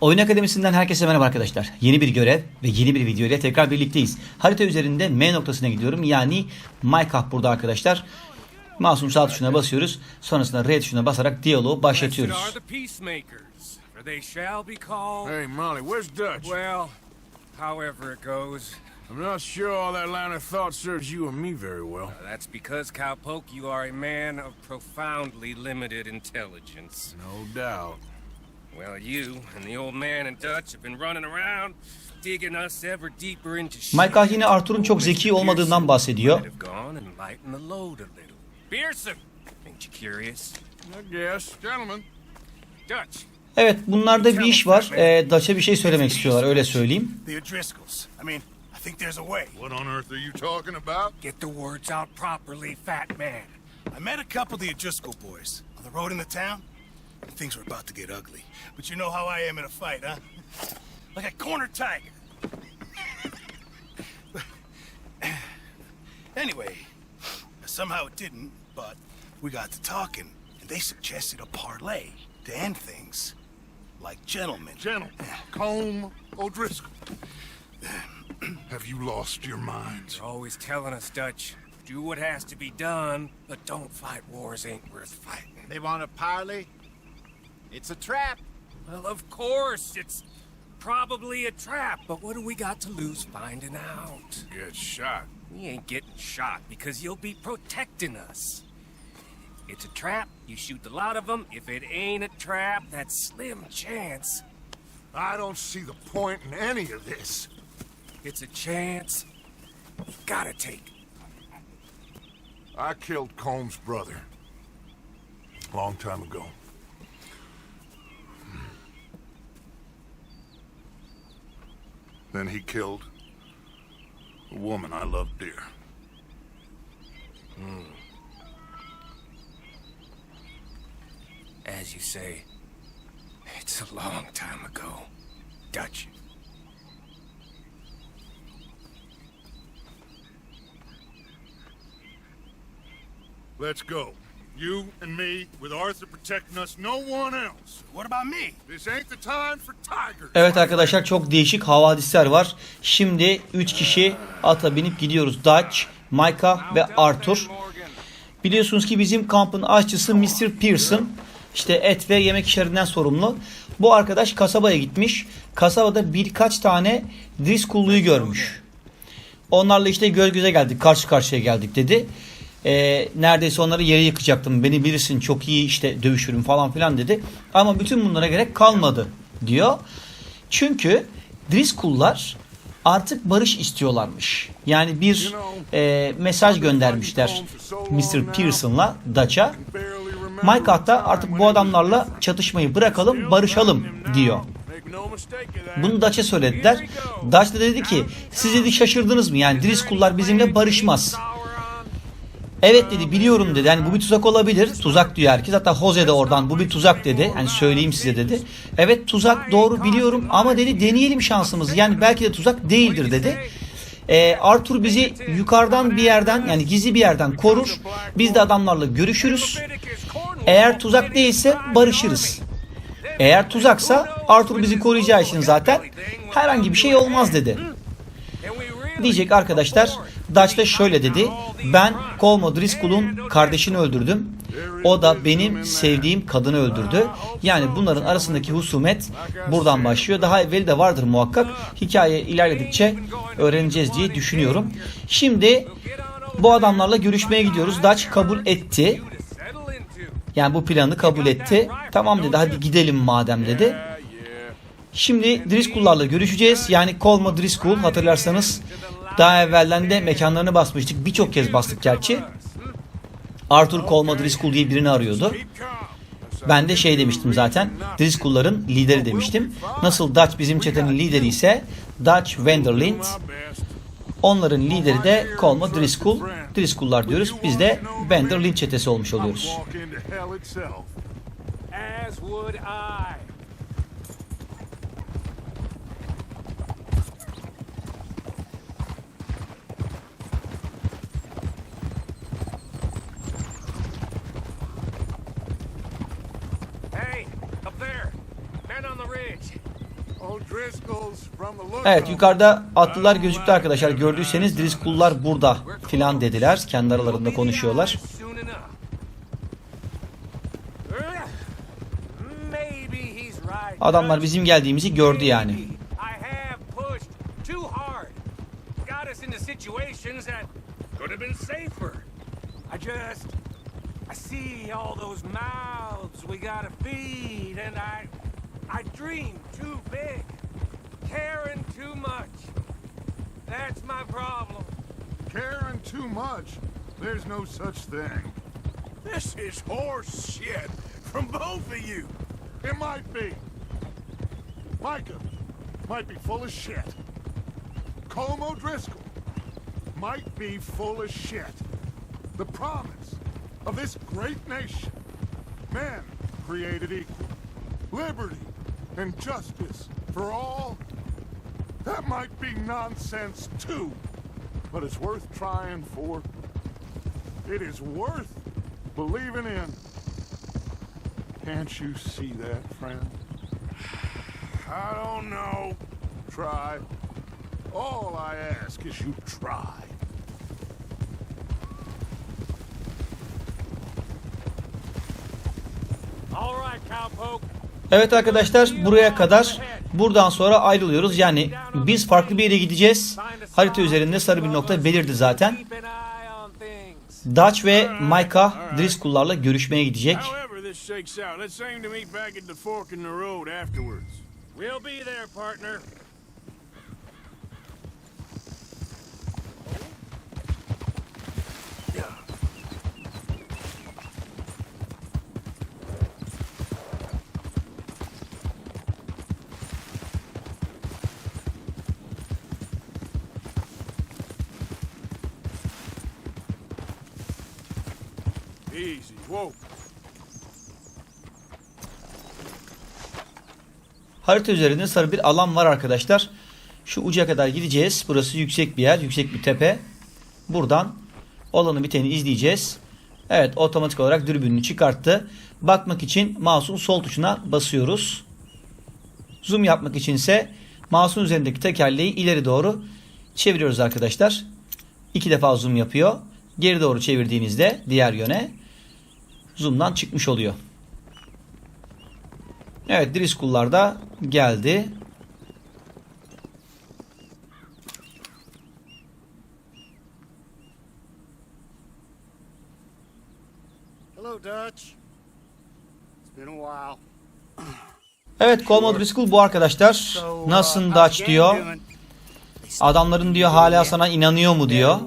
Oyun Akademisi'nden herkese merhaba arkadaşlar. Yeni bir görev ve yeni bir video ile tekrar birlikteyiz. Harita üzerinde M noktasına gidiyorum. Yani Minecraft burada arkadaşlar. Masum sağ tuşuna basıyoruz. Sonrasında R tuşuna basarak diyaloğu başlatıyoruz. Hey, Molly, where's Dutch? Well, however it goes, I'm not sure all that line of thought serves you and me very well. that's because Cowpoke, you are a man of profoundly limited intelligence. No doubt. Well, you and the old man and Dutch have been running around, digging us ever deeper into shit. Minecraft yine Arthur'un çok zeki olmadığından bahsediyor. Pearson, ain't you curious? I guess. Gentlemen. Dutch, Evet bunlarda bir iş var. Ee, Dutch'a bir şey söylemek istiyorlar öyle söyleyeyim. The O'Driscolls. I mean, I think there's a way. What on earth are you talking about? get the words out properly, fat man. I met a couple of the O'Driscoll boys on the road in the town. And Things were about to get ugly. But you know how I am in a fight, huh? Like a corner tiger. anyway, somehow it didn't, but we got to talking, and they suggested a parlay to end things like gentlemen. Gentlemen. Combe O'Driscoll. Have you lost your minds? You're always telling us, Dutch, do what has to be done, but don't fight wars ain't worth fighting. They want a parley? It's a trap. Well, of course, it's probably a trap, but what do we got to lose finding out? Get shot. We ain't getting shot because you'll be protecting us. It's a trap, you shoot the lot of them. If it ain't a trap, that's slim chance. I don't see the point in any of this. It's a chance. you Gotta take. I killed Combs' brother. Long time ago. Then he killed a woman I loved dear. Hmm. As you say, it's a long time ago. Dutch. Let's go. You and me, with Arthur protecting us, no one else. What about me? This ain't the time for tigers. Evet arkadaşlar çok değişik havadisler var. Şimdi 3 kişi ata binip gidiyoruz. Dutch, Micah ve Arthur. Biliyorsunuz ki bizim kampın aşçısı Mr. Pearson. İşte et ve yemek işlerinden sorumlu. Bu arkadaş kasabaya gitmiş. Kasabada birkaç tane Driscoll'luyu görmüş. Onlarla işte göz göze geldik, karşı karşıya geldik dedi. Ee, neredeyse onları yere yıkacaktım. Beni bilirsin çok iyi işte dövüşürüm falan filan dedi. Ama bütün bunlara gerek kalmadı diyor. Çünkü Driscoll'lar artık barış istiyorlarmış. Yani bir e, mesaj göndermişler Mr. Pearson'la Dutch'a. Mike da artık bu adamlarla çatışmayı bırakalım, barışalım diyor. Bunu Dutch'a söylediler. Dutch da dedi ki siz dedi şaşırdınız mı? Yani Driscoll'lar bizimle barışmaz. Evet dedi biliyorum dedi. Yani bu bir tuzak olabilir. Tuzak diyor herkes. Hatta Jose de oradan bu bir tuzak dedi. Yani söyleyeyim size dedi. Evet tuzak doğru biliyorum ama dedi deneyelim şansımızı. Yani belki de tuzak değildir dedi. Ee, Arthur bizi yukarıdan bir yerden yani gizli bir yerden korur. Biz de adamlarla görüşürüz. Eğer tuzak değilse barışırız. Eğer tuzaksa Arthur bizi koruyacağı için zaten herhangi bir şey olmaz dedi. Diyecek arkadaşlar Dutch da şöyle dedi. Ben Colmo Driscoll'un kardeşini öldürdüm. O da benim sevdiğim kadını öldürdü. Yani bunların arasındaki husumet buradan başlıyor. Daha evveli de vardır muhakkak. Hikaye ilerledikçe öğreneceğiz diye düşünüyorum. Şimdi bu adamlarla görüşmeye gidiyoruz. Dutch kabul etti. Yani bu planı kabul etti. Tamam dedi hadi gidelim madem dedi. Şimdi Driscoll'larla görüşeceğiz. Yani Colma Driscoll hatırlarsanız daha evvelden de mekanlarını basmıştık. Birçok kez bastık gerçi. Arthur Colma Driscoll diye birini arıyordu. Ben de şey demiştim zaten. Driscoll'ların lideri demiştim. Nasıl Dutch bizim çetenin lideri ise Dutch Vanderlind. Onların lideri de Colma Driscoll. Driscoll'lar diyoruz. Biz de Vanderlind çetesi olmuş oluyoruz. Evet yukarıda atlılar gözüktü arkadaşlar. Gördüyseniz Driscoll'lar burada filan dediler. Kendi aralarında konuşuyorlar. Adamlar bizim geldiğimizi gördü yani. No such thing. This is horse shit from both of you. It might be. Micah might be full of shit. Como O'Driscoll might be full of shit. The promise of this great nation. Men created equal. Liberty and justice for all. That might be nonsense too. But it's worth trying for. It is worth believing in. Can't you see that, friend? I don't know. Try. All I ask is you try. All right, cowpoke. Evet arkadaşlar buraya kadar buradan sonra ayrılıyoruz. Yani biz farklı bir yere gideceğiz. Harita üzerinde sarı bir nokta belirdi zaten. Keep an eye on things. Dutch ve Micah Driscoll'larla görüşmeye gidecek. However this shakes out, let's aim to meet back at the fork in the road afterwards. We'll be there, partner. Easy, whoa. Harita üzerinde sarı bir alan var arkadaşlar. Şu uca kadar gideceğiz. Burası yüksek bir yer, yüksek bir tepe. Buradan olanı biteni izleyeceğiz. Evet otomatik olarak dürbününü çıkarttı. Bakmak için mouse'un sol tuşuna basıyoruz. Zoom yapmak içinse mouse'un üzerindeki tekerleği ileri doğru çeviriyoruz arkadaşlar. İki defa zoom yapıyor. Geri doğru çevirdiğinizde diğer yöne zoom'dan çıkmış oluyor. Evet Driscoll'lar da geldi. Hello, Dutch. It's been a while. Evet Colmo Driscoll bu arkadaşlar. Uh, Nasılsın Dutch diyor. Adamların diyor hala sana inanıyor mu diyor. Hmm?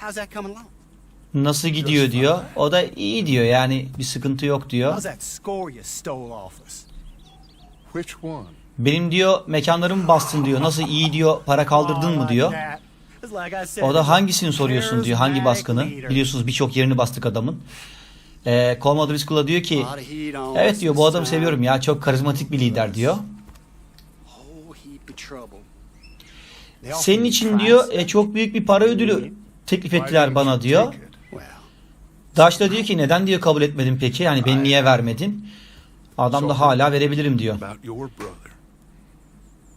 How's that coming along? Nasıl gidiyor diyor. O da iyi diyor yani bir sıkıntı yok diyor. Benim diyor mekanlarımı bastın diyor. Nasıl iyi diyor para kaldırdın mı diyor. O da hangisini soruyorsun diyor. Hangi baskını. Biliyorsunuz birçok yerini bastık adamın. Ee, Colmo Driscoll'a diyor ki evet diyor bu adamı seviyorum ya çok karizmatik bir lider diyor. Senin için diyor e, çok büyük bir para ödülü teklif ettiler bana diyor. Daş da diyor ki neden diyor kabul etmedin peki? Yani beni niye vermedin? Adam da hala verebilirim diyor.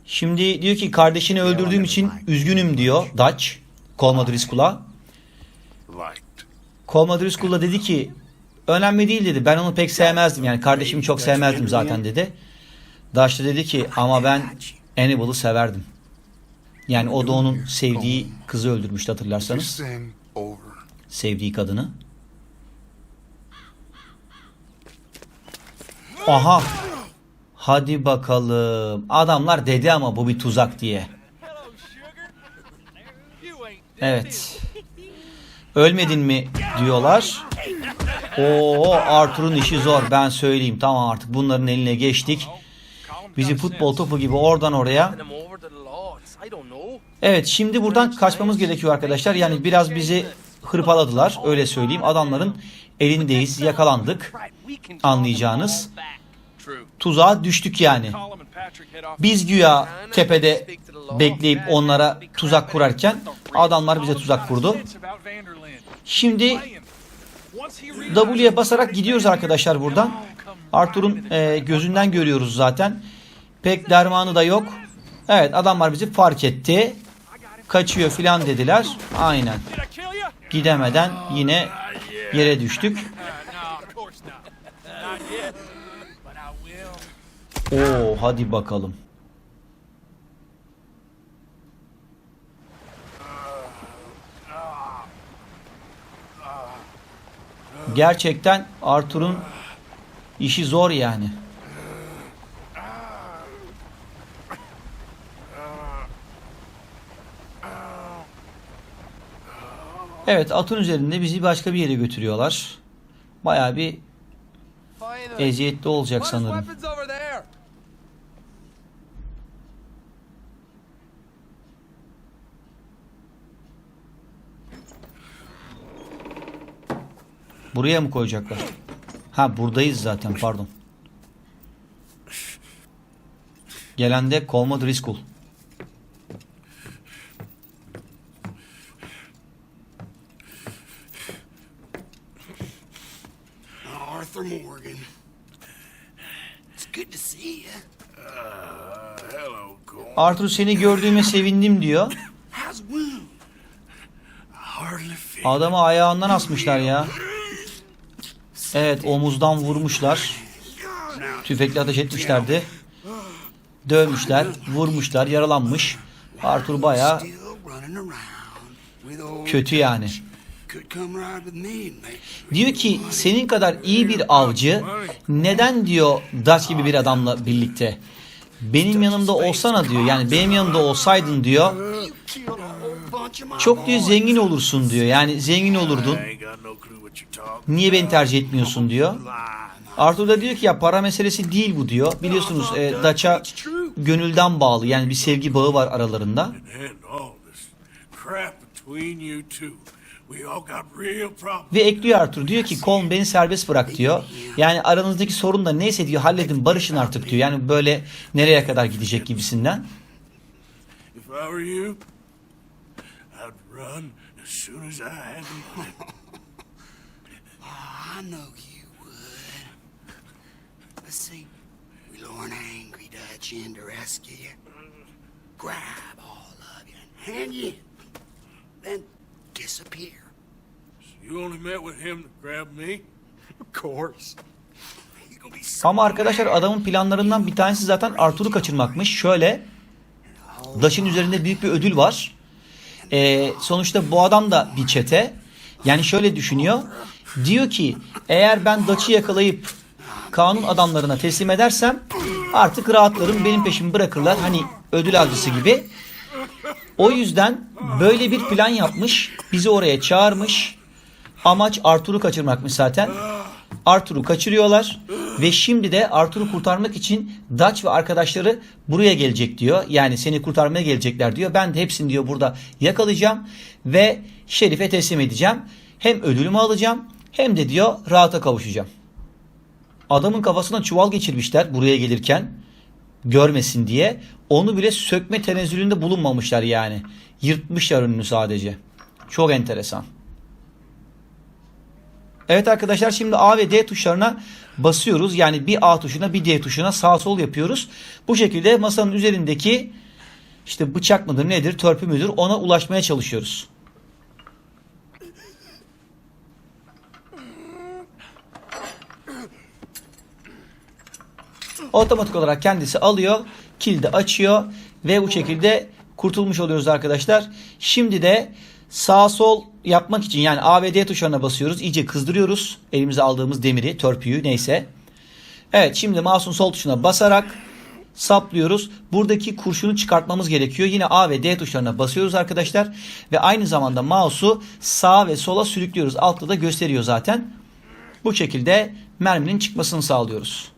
Şimdi diyor ki kardeşini öldürdüğüm için üzgünüm diyor Dutch. Colma Driscoll'a dedi ki önemli değil dedi. Ben onu pek sevmezdim. Yani kardeşimi çok sevmezdim zaten dedi. Dutch da dedi ki ama ben Hannibal'ı severdim. Yani o da onun sevdiği kızı öldürmüştü hatırlarsanız. Sevdiği kadını. Aha. Hadi bakalım. Adamlar dedi ama bu bir tuzak diye. Evet. Ölmedin mi diyorlar. Oo Arthur'un işi zor ben söyleyeyim. Tamam artık bunların eline geçtik. Bizi futbol topu gibi oradan oraya. Evet şimdi buradan kaçmamız gerekiyor arkadaşlar. Yani biraz bizi hırpaladılar öyle söyleyeyim. Adamların elindeyiz yakalandık. Anlayacağınız. Tuzağa düştük yani. Biz güya tepede bekleyip onlara tuzak kurarken adamlar bize tuzak kurdu. Şimdi W'ye basarak gidiyoruz arkadaşlar buradan. Arthur'un e, gözünden görüyoruz zaten. Pek dermanı da yok. Evet adamlar bizi fark etti. Kaçıyor filan dediler. Aynen. Gidemeden yine yere düştük. Oo hadi bakalım. Gerçekten Arthur'un işi zor yani. Evet atın üzerinde bizi başka bir yere götürüyorlar. Bayağı bir eziyetli olacak sanırım. Buraya mı koyacaklar? Ha buradayız zaten pardon. Gelen de Colma Driscoll. Arthur Morgan. It's good to see you. Hello, Cole. Arthur seni gördüğüme sevindim diyor. Adamı ayağından asmışlar ya. Evet omuzdan vurmuşlar. Tüfekle ateş etmişlerdi. Dövmüşler, vurmuşlar, yaralanmış. Arthur old kötü yani. Diyor ki senin kadar iyi bir avcı neden diyor Dutch gibi bir adamla birlikte? Benim yanımda olsana diyor. Yani benim yanımda olsaydın diyor. Çok diyor zengin olursun diyor. Yani zengin olurdun. Niye beni tercih etmiyorsun diyor. Arthur da diyor ki ya para meselesi değil bu diyor. Biliyorsunuz e, Dutch'a gönülden bağlı. Yani bir sevgi bağı var aralarında. Ve ekliyor Arthur diyor ki Colm beni serbest bırak diyor. Yani aranızdaki sorun da neyse diyor halledin barışın artık diyor. Yani böyle nereye kadar gidecek gibisinden. Grab all of you and hand you in. Then disappear. You only met with him to grab me? Of course. So Ama arkadaşlar adamın planlarından bir tanesi zaten Arthur'u kaçırmakmış. Şöyle Dutch'ın üzerinde büyük bir ödül var. Ee, sonuçta bu adam da bir çete. Yani şöyle düşünüyor. Diyor ki eğer ben Dutch'ı yakalayıp kanun adamlarına teslim edersem artık rahatlarım benim peşimi bırakırlar. Hani ödül avcısı gibi. O yüzden böyle bir plan yapmış. Bizi oraya çağırmış. Amaç Arthur'u kaçırmakmış zaten. Arthur'u kaçırıyorlar ve şimdi de Arthur'u kurtarmak için Dutch ve arkadaşları buraya gelecek diyor. Yani seni kurtarmaya gelecekler diyor. Ben de hepsini diyor burada yakalayacağım ve Şerif'e teslim edeceğim. Hem ödülümü alacağım hem de diyor rahata kavuşacağım. Adamın kafasına çuval geçirmişler buraya gelirken görmesin diye. Onu bile sökme tenezzülünde bulunmamışlar yani. Yırtmışlar önünü sadece. Çok enteresan. Evet arkadaşlar şimdi A ve D tuşlarına basıyoruz. Yani bir A tuşuna bir D tuşuna sağ sol yapıyoruz. Bu şekilde masanın üzerindeki işte bıçak mıdır nedir törpü müdür ona ulaşmaya çalışıyoruz. Otomatik olarak kendisi alıyor, kilidi açıyor ve bu şekilde kurtulmuş oluyoruz arkadaşlar. Şimdi de sağ sol yapmak için yani A ve D tuşlarına basıyoruz. İyice kızdırıyoruz elimize aldığımız demiri, törpüyü neyse. Evet şimdi mouse'un sol tuşuna basarak saplıyoruz. Buradaki kurşunu çıkartmamız gerekiyor. Yine A ve D tuşlarına basıyoruz arkadaşlar. Ve aynı zamanda mouse'u sağa ve sola sürüklüyoruz. Altta da gösteriyor zaten. Bu şekilde merminin çıkmasını sağlıyoruz.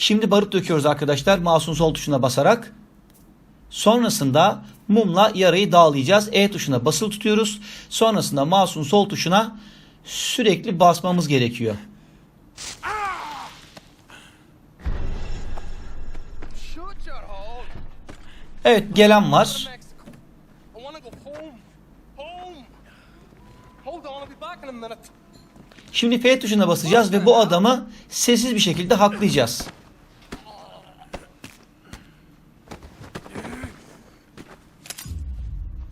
Şimdi barut döküyoruz arkadaşlar masum sol tuşuna basarak. Sonrasında mumla yarayı dağlayacağız. E tuşuna basılı tutuyoruz. Sonrasında masum sol tuşuna sürekli basmamız gerekiyor. Evet gelen var. Şimdi F tuşuna basacağız ve bu adamı sessiz bir şekilde haklayacağız.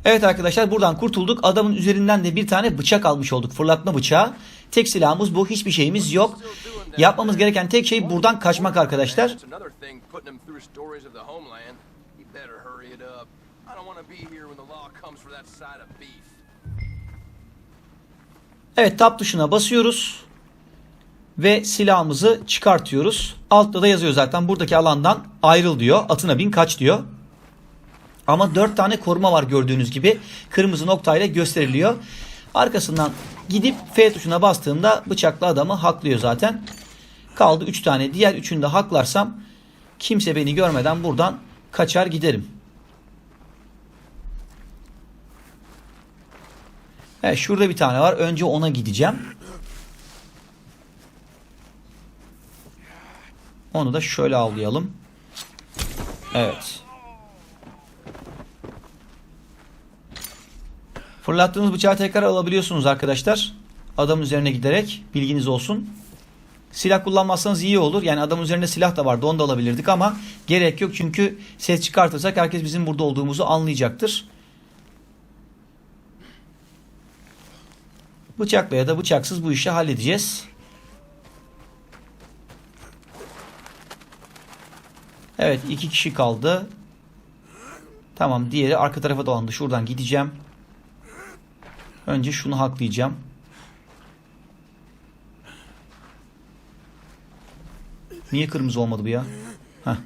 Evet arkadaşlar buradan kurtulduk. Adamın üzerinden de bir tane bıçak almış olduk. Fırlatma bıçağı. Tek silahımız bu. Hiçbir şeyimiz yok. Yapmamız gereken tek şey buradan kaçmak arkadaşlar. Evet tab tuşuna basıyoruz. Ve silahımızı çıkartıyoruz. Altta da yazıyor zaten buradaki alandan ayrıl diyor. Atına bin kaç diyor. Ama 4 tane koruma var gördüğünüz gibi. Kırmızı noktayla gösteriliyor. Arkasından gidip F tuşuna bastığımda bıçaklı adamı haklıyor zaten. Kaldı 3 tane. Diğer üçünü de haklarsam kimse beni görmeden buradan kaçar giderim. Evet şurada bir tane var. Önce ona gideceğim. Onu da şöyle avlayalım. Evet. Fırlattığınız bıçağı tekrar alabiliyorsunuz arkadaşlar. Adam üzerine giderek bilginiz olsun. Silah kullanmazsanız iyi olur. Yani adam üzerinde silah da vardı onu da alabilirdik ama gerek yok. Çünkü ses çıkartırsak herkes bizim burada olduğumuzu anlayacaktır. Bıçakla ya da bıçaksız bu işi halledeceğiz. Evet iki kişi kaldı. Tamam diğeri arka tarafa dolandı. Şuradan gideceğim. Önce şunu haklayacağım. Niye kırmızı olmadı bu ya? Heh.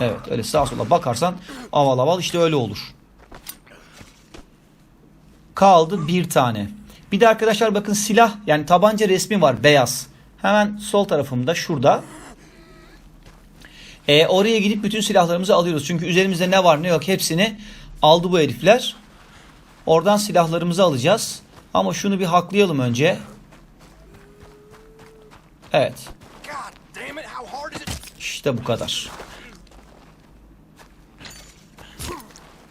Evet öyle sağa sola bakarsan aval aval işte öyle olur. Kaldı bir tane. Bir de arkadaşlar bakın silah yani tabanca resmi var beyaz. Hemen sol tarafımda şurada. E, oraya gidip bütün silahlarımızı alıyoruz. Çünkü üzerimizde ne var ne yok hepsini aldı bu herifler. Oradan silahlarımızı alacağız. Ama şunu bir haklayalım önce. Evet. İşte bu kadar.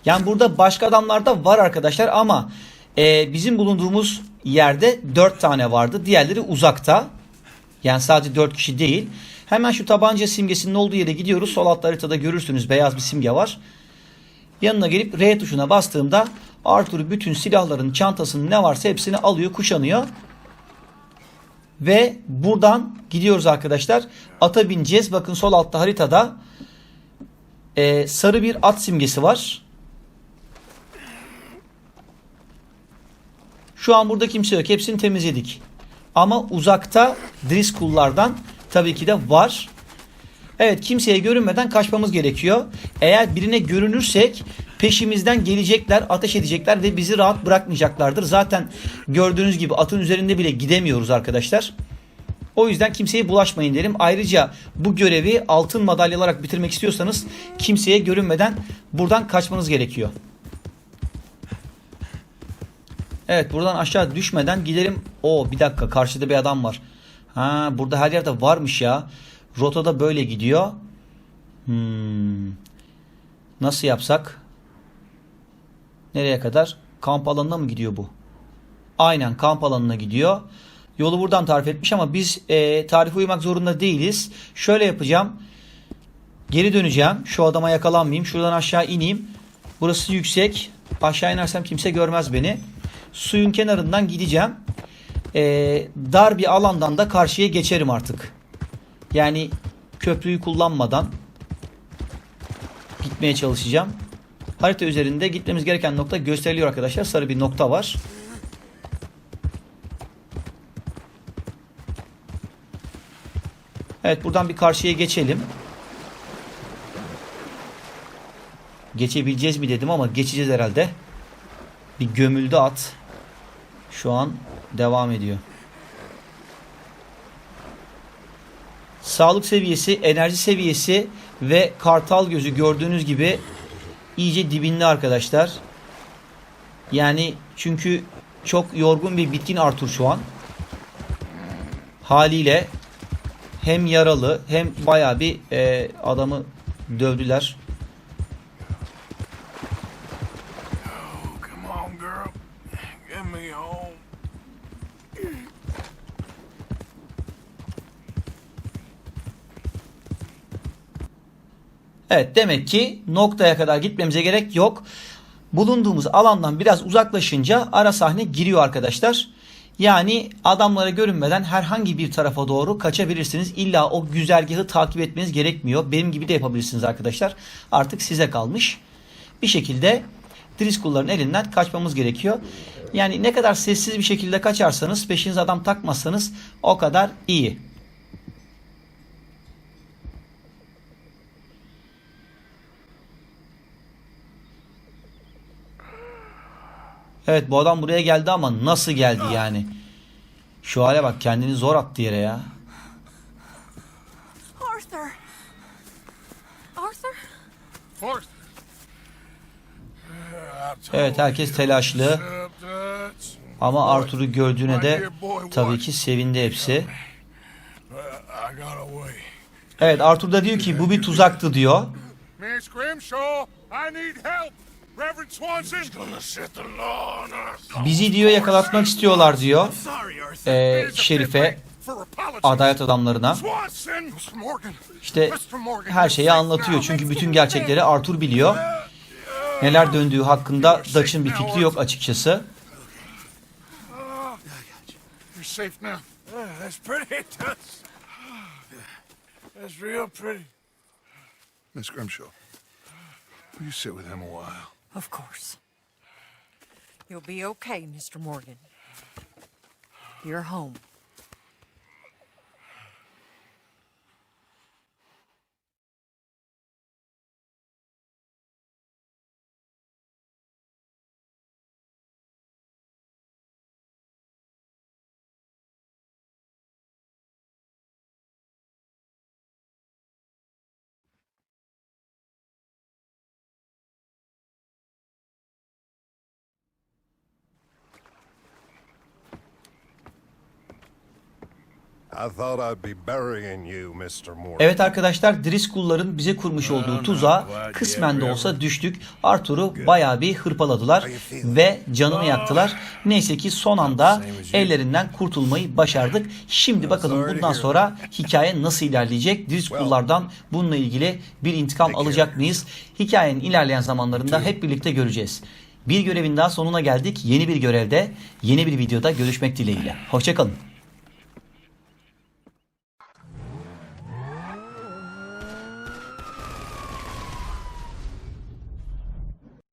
Yani burada başka adamlar da var arkadaşlar ama e, bizim bulunduğumuz yerde 4 tane vardı. Diğerleri uzakta. Yani sadece 4 kişi değil. Hemen şu tabanca simgesinin olduğu yere gidiyoruz. Sol altta haritada görürsünüz beyaz bir simge var. Yanına gelip R tuşuna bastığımda Arthur bütün silahların çantasının ne varsa hepsini alıyor, kuşanıyor. Ve buradan gidiyoruz arkadaşlar. Ata bineceğiz. Bakın sol altta haritada e, sarı bir at simgesi var. Şu an burada kimse yok. Hepsini temizledik. Ama uzakta Driscoll'lardan tabii ki de var. Evet kimseye görünmeden kaçmamız gerekiyor. Eğer birine görünürsek peşimizden gelecekler, ateş edecekler ve bizi rahat bırakmayacaklardır. Zaten gördüğünüz gibi atın üzerinde bile gidemiyoruz arkadaşlar. O yüzden kimseye bulaşmayın derim. Ayrıca bu görevi altın madalya olarak bitirmek istiyorsanız kimseye görünmeden buradan kaçmanız gerekiyor. Evet buradan aşağı düşmeden gidelim. O bir dakika karşıda bir adam var. Ha burada her yerde varmış ya. Rotada böyle gidiyor. Hmm. Nasıl yapsak? Nereye kadar? Kamp alanına mı gidiyor bu? Aynen kamp alanına gidiyor. Yolu buradan tarif etmiş ama biz e, tarife uymak zorunda değiliz. Şöyle yapacağım. Geri döneceğim. Şu adama yakalanmayayım. Şuradan aşağı ineyim. Burası yüksek. Aşağı inersem kimse görmez beni. Suyun kenarından gideceğim. E, dar bir alandan da karşıya geçerim artık. Yani köprüyü kullanmadan gitmeye çalışacağım. Harita üzerinde gitmemiz gereken nokta gösteriliyor arkadaşlar. Sarı bir nokta var. Evet buradan bir karşıya geçelim. Geçebileceğiz mi dedim ama geçeceğiz herhalde. Bir gömüldü at. Şu an devam ediyor. Sağlık seviyesi, enerji seviyesi ve kartal gözü gördüğünüz gibi iyice dibinde arkadaşlar. Yani çünkü çok yorgun bir bitkin Arthur şu an. Haliyle hem yaralı hem baya bir e, adamı dövdüler. Evet demek ki noktaya kadar gitmemize gerek yok. Bulunduğumuz alandan biraz uzaklaşınca ara sahne giriyor arkadaşlar. Yani adamlara görünmeden herhangi bir tarafa doğru kaçabilirsiniz. İlla o güzergahı takip etmeniz gerekmiyor. Benim gibi de yapabilirsiniz arkadaşlar. Artık size kalmış. Bir şekilde Driscoll'ların elinden kaçmamız gerekiyor. Yani ne kadar sessiz bir şekilde kaçarsanız, peşinize adam takmazsanız o kadar iyi. Evet bu adam buraya geldi ama nasıl geldi yani? Şu hale bak kendini zor attı yere ya. Arthur. Arthur? Forth. Evet herkes telaşlı ama Arthur'u gördüğüne de tabii ki sevindi hepsi. Evet Arthur da diyor ki bu bir tuzaktı diyor. Miss Grimshaw, I need help. Reverend Swanson. Gonna set the law on our Bizi diyor yakalatmak istiyorlar diyor. Ee, şerife adalet adamlarına Swanson. Mr. Morgan. işte Mr. Morgan, her şeyi anlatıyor. Çünkü bütün gerçekleri Arthur biliyor. Neler döndüğü hakkında Dutch'ın bir fikri yok açıkçası. You're safe now. Yeah, that's pretty. That's, that's real pretty. Miss Grimshaw, will you sit with him a while? Of course. You'll be okay, Mr. Morgan. You're home. Evet arkadaşlar Driscoll'ların bize kurmuş olduğu tuzağa kısmen de olsa düştük. Arthur'u bayağı bir hırpaladılar ve canını yaktılar. Neyse ki son anda ellerinden kurtulmayı başardık. Şimdi bakalım bundan sonra hikaye nasıl ilerleyecek? Driscoll'lardan bununla ilgili bir intikam alacak mıyız? Hikayenin ilerleyen zamanlarında hep birlikte göreceğiz. Bir görevin daha sonuna geldik. Yeni bir görevde, yeni bir videoda görüşmek dileğiyle. Hoşçakalın.